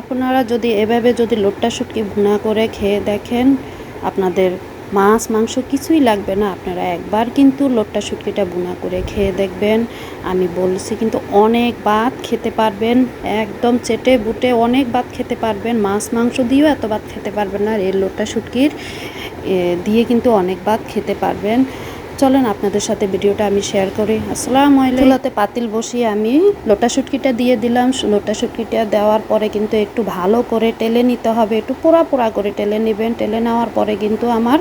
আপনারা যদি এভাবে যদি লোট্টা শুটকি ভুনা করে খেয়ে দেখেন, আপনাদের মাছ, মাংস কিছুই লাগবে না। আপনারা একবার কিন্তু লোট্টা শুটকিটা ভুনা করে খেয়ে দেখবেন। আমি বলছি কিন্তু অনেক ভাত খেতে পারবেন, একদম চেটে বুটে অনেক ভাত খেতে পারবেন। মাছ, মাংস দিয়েও এত ভাত খেতে পারবেন না। আর এই লোট্টা শুটকির দিয়ে কিন্তু অনেক ভাত খেতে পারবেন। চলেন, আপনাদের সাথে ভিডিওটা আমি শেয়ার করি। আসসালামু চুলাতে পাতিল বসিয়ে আমি লোটা শুটকিটা দিয়ে দিলাম। লোটা শুটকিটা দেওয়ার পরে কিন্তু একটু ভালো করে টেলে নিতে হবে। একটু পোড়া পোড়া করে টেলে নেবেন। টেলে নেওয়ার পরে কিন্তু আমার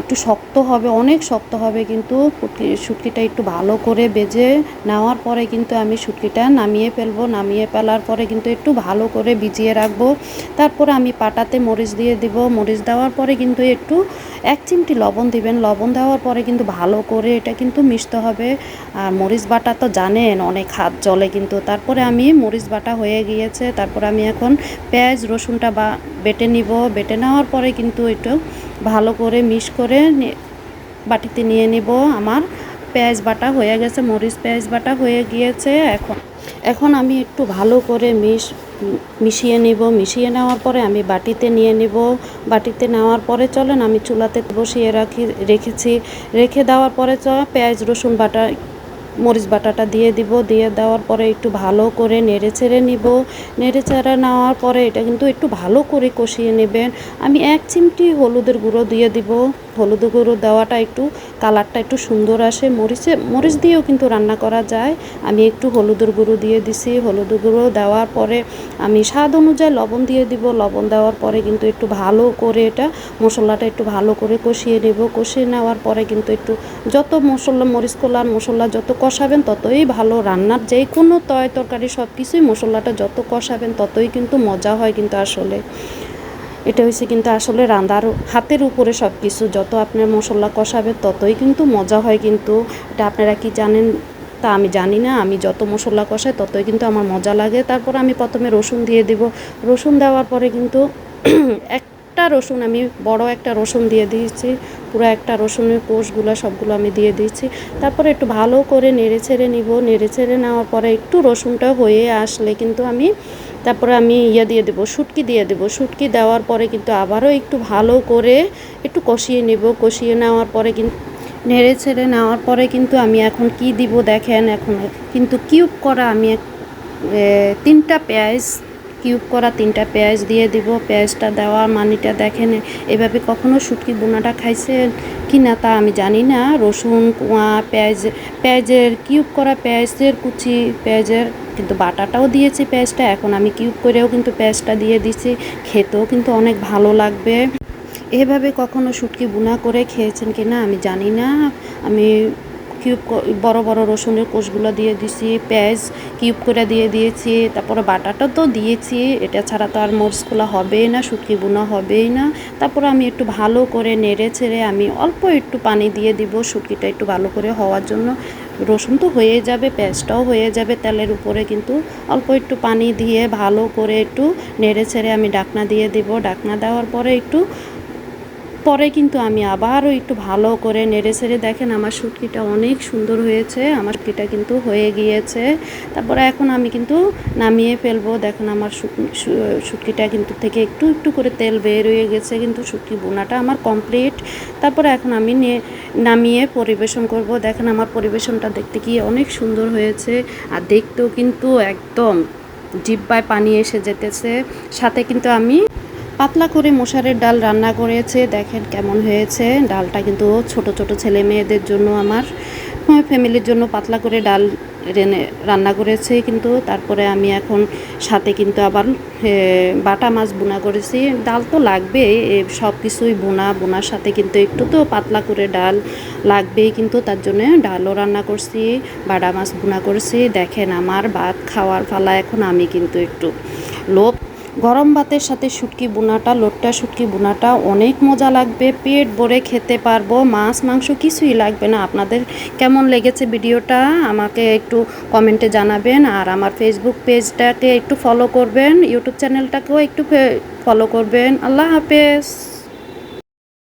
একটু শক্ত হবে, অনেক শক্ত হবে কিন্তু শুটকিটা একটু ভালো করে বেজে নেওয়ার পরে কিন্তু আমি শুটকিটা নামিয়ে ফেলব। নামিয়ে ফেলার পরে কিন্তু একটু ভালো করে ভিজিয়ে রাখব। তারপরে আমি পাটাতে মরিচ দিয়ে দিব। মরিচ দেওয়ার পরে কিন্তু একটু এক চিমটি লবণ দিবেন। লবণ দেওয়ার পরে কিন্তু ভালো করে এটা কিন্তু মিশতে হবে। আর মরিচ বাটা তো জানেন, অনেক হাত জলে কিন্তু। তারপরে আমি মরিচ বাটা হয়ে গিয়েছে, তারপরে আমি এখন পেঁয়াজ, রসুনটা বা বেটে নিব। বেটে নেওয়ার পরে কিন্তু একটু ভালো করে মিশ করে বাটিতে নিয়ে নিব আমার। পেঁয়াজ বাটা হয়ে গেছে, মরিচ পেঁয়াজ বাটা হয়ে গিয়েছে এখন। এখন আমি একটু ভালো করে মিশ, মিশিয়ে নিব। মিশিয়ে নেওয়ার পরে আমি বাটিতে নিয়ে নিব। বাটিতে নেওয়ার পরে চলেন আমি চুলাতে বসিয়ে রাখি, রেখেছি। রেখে দেওয়ার পরে চ, পেঁয়াজ, রসুন বাটা, মরিচ বাটাটা দিয়ে দিব। দিয়ে দেওয়ার পরে একটু ভালো করে নেড়ে ছেড়ে নিব। নেড়ে চেড়ে নেওয়ার পরে এটা কিন্তু একটু ভালো করে কষিয়ে নেবেন। আমি এক চিমটি হলুদের গুঁড়ো দিয়ে দিব। হলুদ গুঁড়ো দেওয়াটা একটু, কালারটা একটু সুন্দর আসে, মরিচে, মরিচ দিয়েও কিন্তু রান্না করা যায়। আমি একটু হলুদের গুঁড়ো দিয়ে দিছি, হলুদ গুঁড়ো দেওয়ার পরে আমি স্বাদ অনুযায়ী লবণ দিয়ে দিব। লবণ দেওয়ার পরে কিন্তু একটু ভালো করে এটা মশলাটা একটু ভালো করে কষিয়ে নেব। কষিয়ে নেওয়ার পরে কিন্তু একটু যত মশলা, মরিচ কলার মশলা যত কষাবেন ততই ভালো রান্নার যে কোনো তয় তরকারি সব কিছুই মশলাটা যত কষাবেন ততই কিন্তু মজা হয় কিন্তু আসলে। এটা হয়েছে কিন্তু আসলে রান্নার হাতের উপরে সব কিছু যত আপনার মশলা কষাবে ততই কিন্তু মজা হয় কিন্তু। এটা আপনারা কি জানেন? তা আমি জানি না। আমি যত মশলা কষাই ততই কিন্তু আমার মজা লাগে। তারপর আমি প্রথমে রসুন দিয়ে দিব। রসুন দেওয়ার পরে কিন্তু একটা রসুন আমি, বড় একটা রসুন দিয়ে দিয়েছি। পুরো একটা রসুনের কোষগুলো সবগুলো আমি দিয়ে দিয়েছি। তারপরে একটু ভালো করে নেড়ে ছেড়ে নিব। নেড়ে ছেড়ে নেওয়ার পরে একটু রসুনটা হয়ে আসলে কিন্তু আমি তারপরে আমি ইয়া দিয়ে দেবো, শুটকি দিয়ে দেবো। শুটকি দেওয়ার পরে কিন্তু আবারও একটু ভালো করে একটু কষিয়ে নেব। কষিয়ে নেওয়ার পরে কিন্তু নেড়ে ছেড়ে নেওয়ার পরে কিন্তু আমি এখন কি দিব দেখেন, এখন কিন্তু কিউব করা আমি তিনটা পেঁয়াজ কিউব করা তিনটা পেঁয়াজ দিয়ে দিব। পেঁয়াজটা দেওয়া, মানিটা দেখেন, এভাবে কখনো শুটকি বোনাটা খাইছেন কি না তা আমি জানি না। রসুন, কুয়া, পেঁয়াজ, পেঁয়াজের, কিউব করা পেঁয়াজের কুচি, পেঁয়াজের কিন্তু বাটাটাও দিয়েছি পেঁয়াজটা, এখন আমি কিউব করেও কিন্তু পেঁয়াজটা দিয়ে দিছি, খেতেও কিন্তু অনেক ভালো লাগবে। এভাবে কখনো শুটকি বুনা করে খেয়েছেন কি না আমি জানি না। আমি কিউব বড় বড় রসুনের কোষগুলো দিয়ে দিয়েছি পেঁয়াজ কিউব করে দিয়ে দিয়েছি, তারপরে বাটাটা তো দিয়েছি, এটা ছাড়া তো আর মরিচগুলো হবেই না, শুটকি বোনা হবেই না। তারপরে আমি একটু ভালো করে নেড়ে ছেড়ে আমি অল্প একটু পানি দিয়ে দিব, শুটকিটা একটু ভালো করে হওয়ার জন্য। রসুন তো হয়ে যাবে, পেঁয়াজটাও হয়ে যাবে তেলের উপরে, কিন্তু অল্প একটু পানি দিয়ে ভালো করে একটু নেড়ে ছেড়ে আমি ডাকনা দিয়ে দিব। ডাকনা দেওয়ার পরে একটু পরে কিন্তু আমি আবারও একটু ভালো করে নেড়ে ছেড়ে দেখেন আমার শুটকিটা অনেক সুন্দর হয়েছে, আমার শুটকিটা কিন্তু হয়ে গিয়েছে। তারপরে এখন আমি কিন্তু নামিয়ে ফেলব। দেখেন আমার শুটকিটা কিন্তু থেকে একটু একটু করে তেল বের হয়ে গেছে, কিন্তু শুটকি বোনাটা আমার কমপ্লিট তারপরে এখন আমি নামিয়ে পরিবেশন করব। দেখেন আমার পরিবেশনটা দেখতে কি অনেক সুন্দর হয়েছে আর দেখতেও কিন্তু একদম জিব্বায় পানি এসে যেতেছে। সাথে কিন্তু আমি পাতলা করে মশারের ডাল রান্না করেছে, দেখেন কেমন হয়েছে। ডালটা কিন্তু ছোট ছোট ছেলে মেয়েদের জন্য আমার। ফ্যামিলির জন্য পাতলা করে ডাল রেনে রান্না করেছে, কিন্তু তারপরে আমি এখন সাথে কিন্তু আবার বাটা মাছ বোনা করেছি। ডাল তো লাগবে সব কিছুই বোনা, বোনার সাথে কিন্তু একটু তো পাতলা করে ডাল লাগবেই, কিন্তু তার জন্য ডালও রান্না করছি, বাটা মাছ বোনা করেছি। দেখেন আমার ভাত খাওয়ার ফালা এখন আমি কিন্তু একটু লোভ গরম ভাতের সাথে শুটকি বোনাটা, লোটটা শুটকি বোনাটা, অনেক মজা লাগবে। পেট ভরে খেতে পারব। মাছ, মাংস কিছুই লাগবে না। আপনাদের কেমন লেগেছে ভিডিওটা আমাকে একটু কমেন্টে জানাবেন। আর আমার ফেসবুক পেজটাকে একটু ফলো করবেন। ইউটিউব চ্যানেলটাকেও একটু ফলো করবেন। আল্লাহ হাফেজ।